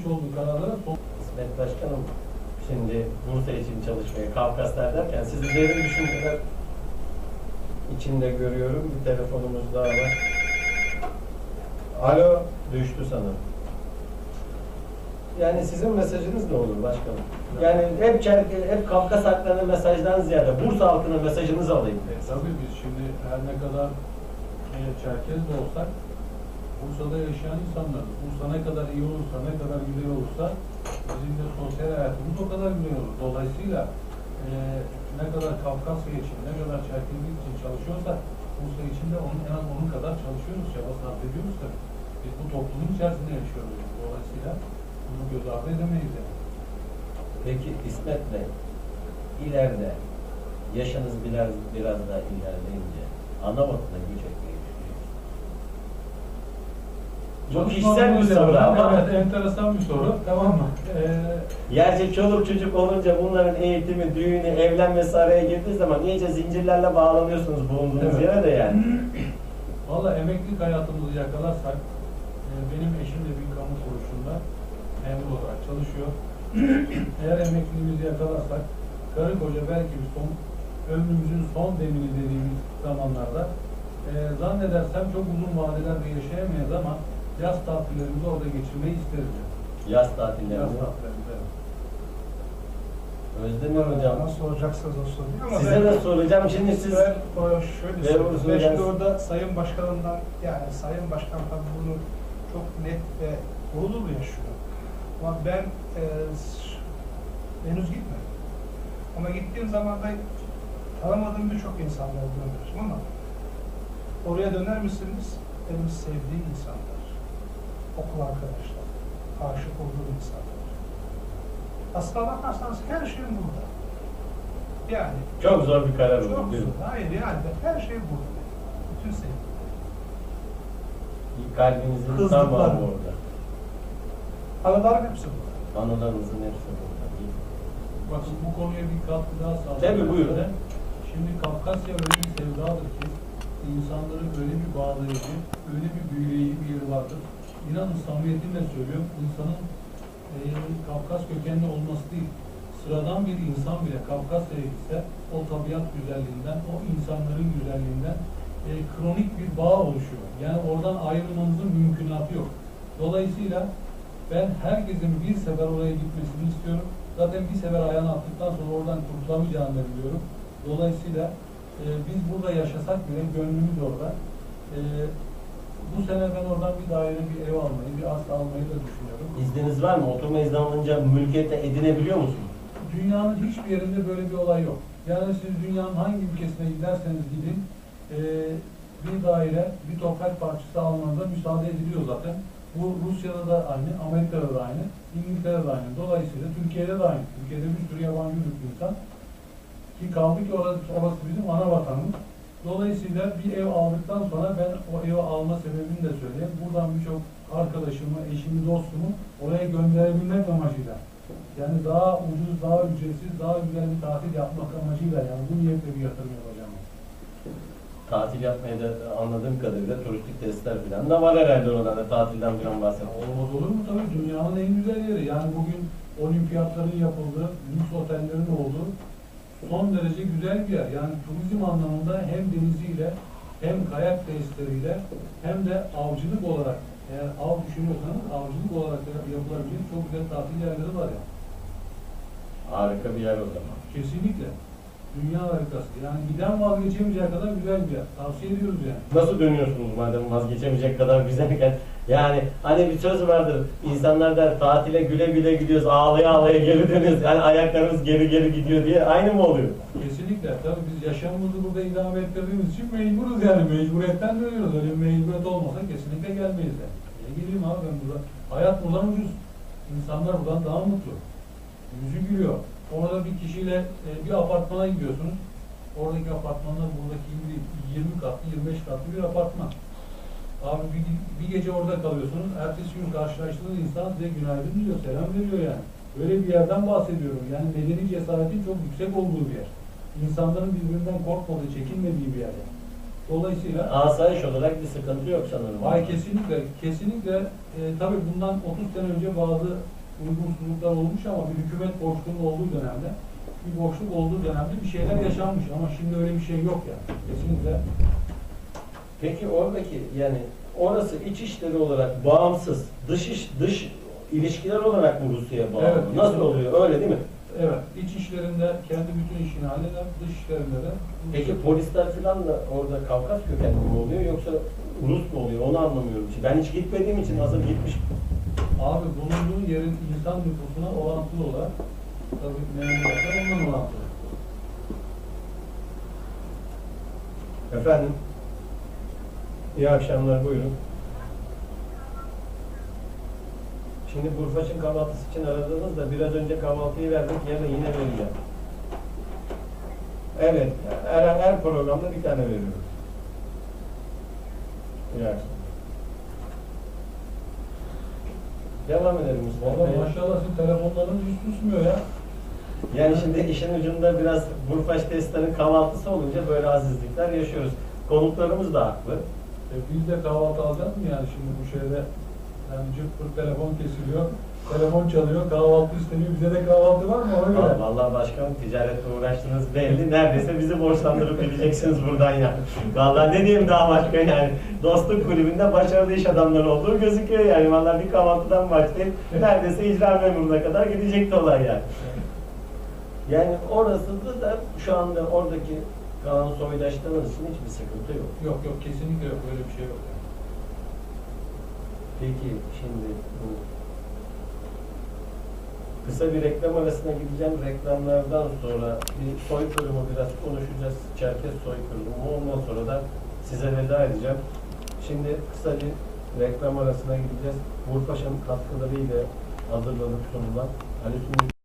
almış olduğu kararlara İsmet Başkanım şimdi Bursa için çalışmaya Kafkaslar derken sizi derin düşünceler içinde görüyorum. Bir telefonumuz daha var. Alo, düştü sanırım. Yani sizin mesajınız ne olur başkanım? Yani hep Çerke, hep Kafkas halklarının mesajdan ziyade Bursa halkının mesajınızı alayım. E, tabii biz şimdi her ne kadar e, Çerkez de olsak Bursa'da yaşayan insanlarız. Bursa ne kadar iyi olursa, ne kadar güzel olursa bizim de sosyal hayatımız o kadar güzel olur. Dolayısıyla e, ne kadar Kafkasya için, ne kadar Çerkezlik için çalışıyorsak Bursa için de onun, en az onun kadar çalışıyoruz, çaba sarf ediyoruz tabii. Biz bu toplumun içerisinde yaşıyoruz. Dolayısıyla bunu göz ardı edemeyiz yani. Peki İsmet Bey, ileride yaşınız biraz biraz daha ilerleyince ana vatana göç etmeyi düşünüyorsunuz. Çok kişisel bir soru ama Evet, enteresan bir soru. Tamam mı? Ee, Gerçi çoluk çocuk olunca bunların eğitimi, düğünü, evlenmesi araya girdiği zaman iyice zincirlerle bağlanıyorsunuz bulunduğunuz Evet. yere de yani. Valla emeklilik hayatımızı yakalarsak, e, benim eşim de bir kamu kuruluşunda memur olarak çalışıyor. Eğer emekliliğimizi yakalarsak, karı koca belki bir son, ömrümüzün son demini dediğimiz zamanlarda e, zannedersem çok uzun vadelerde yaşayamayız ama yaz tatillerimizi orada geçirmeyi isteriz. Yaz Yaz tatillerinde. tatillerimizi. evet. Özdemir hocam. Nasıl soracaksanız o soruyu ama Size ben, de soracağım. Şimdi siz ben o şöyle uzun Ben şimdi orada Sayın Başkanımdan yani Sayın Başkan tabii bunu çok net ve dolu yaşıyor. Ama ben e, henüz gitmedim. Ama gittiğim zaman da tanımadığım birçok insanlar görüyorum ama oraya döner misiniz? Benim sevdiğim insanlar, okul arkadaşlar, aşık olduğum insanlar. Aslına bakarsanız her şey burada. Yani çok zor bir karar çok oldu zor. Hayır yani her şey burada. Bütün sevgi. Kalbinizin tamamı orada. Anılarım hepsi burada. Anılarınızın hepsi burada. Bakın bu konuya bir katkı daha sağlayayım. Tabii, buyurun. Şimdi Kafkasya öyle bir sevdadır ki insanları öyle bir bağlayıcı, öyle bir büyüleyici bir yeri vardır. İnanın samimiyetimle söylüyorum, insanın e, Kafkas kökenli olması değil, sıradan bir insan bile Kafkasya'ya gitse o tabiat güzelliğinden, o insanların güzelliğinden e, kronik bir bağ oluşuyor. Yani oradan ayrılmanızın mümkünatı yok. Dolayısıyla ben herkesin bir sefer oraya gitmesini istiyorum. Zaten bir sefer ayağını attıktan sonra oradan kurtulamayacağını biliyorum. Dolayısıyla e, biz burada yaşasak bile gönlümüz orada. E, bu sene ben oradan bir daire, bir ev almayı, bir arsa almayı da düşünüyorum. İzniniz var mı? Oturma izni alınca mülkiyete edinebiliyor musunuz? Dünyanın hiçbir yerinde böyle bir olay yok. Yani siz dünyanın hangi ülkesine giderseniz gidin, e, bir daire, bir toprak parçası almanıza müsaade ediliyor zaten. Bu Rusya'da da aynı, Amerika'da da aynı, İngiltere'de de aynı. Dolayısıyla Türkiye'de de aynı. Türkiye'de bir sürü yabancı uyruklu insan. Ki kaldı ki orası, orası bizim ana vatanımız. Dolayısıyla bir ev aldıktan sonra ben o evi alma sebebini de söyleyeyim. Buradan birçok arkadaşımı, eşimi, dostumu oraya gönderebilmek amacıyla. Yani daha ucuz, daha ücretsiz, daha güzel bir tatil yapmak amacıyla yani bu niyetle bir yatırım yapacağım. Tatil yapmaya da anladığım kadarıyla turistik testler falan da var herhalde oradan da tatilden falan bahsediyor. Olmaz olur mu tabii dünyanın en güzel yeri. Yani bugün olimpiyatların yapıldığı, lüks otellerin olduğu son derece güzel bir yer. Yani turizm anlamında hem deniziyle hem kayak tesisleriyle hem de avcılık olarak eğer av düşünüyorsanız avcılık olarak yapılabilecek çok güzel tatil yerleri var ya. Harika bir yer o zaman. Kesinlikle. Dünya harikası. Yani giden vazgeçemeyecek kadar güzel bir yer. Tavsiye ediyoruz yani. Nasıl dönüyorsunuz madem vazgeçemeyecek kadar güzelken? Yani hani bir söz vardır. İnsanlar der tatile güle güle gidiyoruz, ağlaya ağlaya geri dönüyoruz. Yani ayaklarımız geri geri gidiyor diye aynı mı oluyor? Kesinlikle. Tabii biz yaşamımızı burada idame ettirdiğimiz için mecburuz yani. Mecburiyetten dönüyoruz. Öyle bir mecburiyet olmasa kesinlikle gelmeyiz yani. Niye geleyim abi ben burada? Hayat buradan ucuz. İnsanlar buradan daha mutlu. Yüzü gülüyor. Orada bir kişiyle e, bir apartmana gidiyorsunuz. Oradaki apartmanlar buradaki gibi değil. 20 katlı, 25 katlı bir apartman. Abi bir, bir gece orada kalıyorsunuz. Ertesi gün karşılaştığınız insan size günaydın diyor, selam veriyor yani. Böyle bir yerden bahsediyorum. Yani medeni cesaretin çok yüksek olduğu bir yer. İnsanların birbirinden korkmadığı, çekinmediği bir yer yani. Dolayısıyla Asayiş olarak bir sıkıntı yok sanırım. Ay kesinlikle, kesinlikle e, tabii bundan 30 sene önce bazı uygunsuzluklar olmuş ama bir hükümet boşluğunun olduğu dönemde, bir boşluk olduğu dönemde bir şeyler yaşanmış ama şimdi öyle bir şey yok yani. Kesinlikle. Peki oradaki yani orası iç işleri olarak bağımsız, dış iş, dış ilişkiler olarak mı Rusya'ya bağlı? Evet, Nasıl oluyor? Öyle değil mi? Evet, iç işlerinde kendi bütün işini halleder, dış işlerinde de Peki polisler falan da orada Kafkas kökenli mi oluyor yoksa Rus mu oluyor? Onu anlamıyorum. Ben hiç gitmediğim için hazır gitmiş. Abi bulunduğu yerin insan nüfusuna orantılı olarak tabii memuriyetler ondan orantılı. Efendim? İyi akşamlar buyurun. Şimdi Burfaç'ın kahvaltısı için aradınız da biraz önce kahvaltıyı verdik yarın yine vereceğim. Evet, her, her programda bir tane veriyoruz. İyi akşamlar. Devam edelim Mustafa Valla maşallah sizin telefonlarınız hiç susmuyor ya. Yani şimdi işin ucunda biraz Burfaç testlerin kahvaltısı olunca böyle azizlikler yaşıyoruz. Konuklarımız da haklı. E, biz de kahvaltı alacağız mı yani şimdi bu şeyde? Yani cırt telefon kesiliyor, telefon çalıyor, kahvaltı isteniyor. Bize de kahvaltı var mı ona göre? Vallahi başkanım ticaretle uğraştınız belli. Neredeyse bizi borçlandırıp gideceksiniz buradan ya. Vallahi ne diyeyim daha başka yani. Dostluk kulübünde başarılı iş adamları olduğu gözüküyor yani. Vallahi bir kahvaltıdan başlayıp neredeyse icra memuruna kadar gidecekti olay yani. Yani orası da, da şu anda oradaki kalan soydaşlarımız için hiçbir sıkıntı yok. Yok yok kesinlikle yok öyle bir şey yok. Peki şimdi bu kısa bir reklam arasına gideceğim. Reklamlardan sonra bir soykırımı biraz konuşacağız. Çerkez soykırımı. Ondan sonra da size veda edeceğim. Şimdi kısa bir reklam arasına gideceğiz. Burfaş'ın katkılarıyla hazırlanıp sunulan Ali Sungur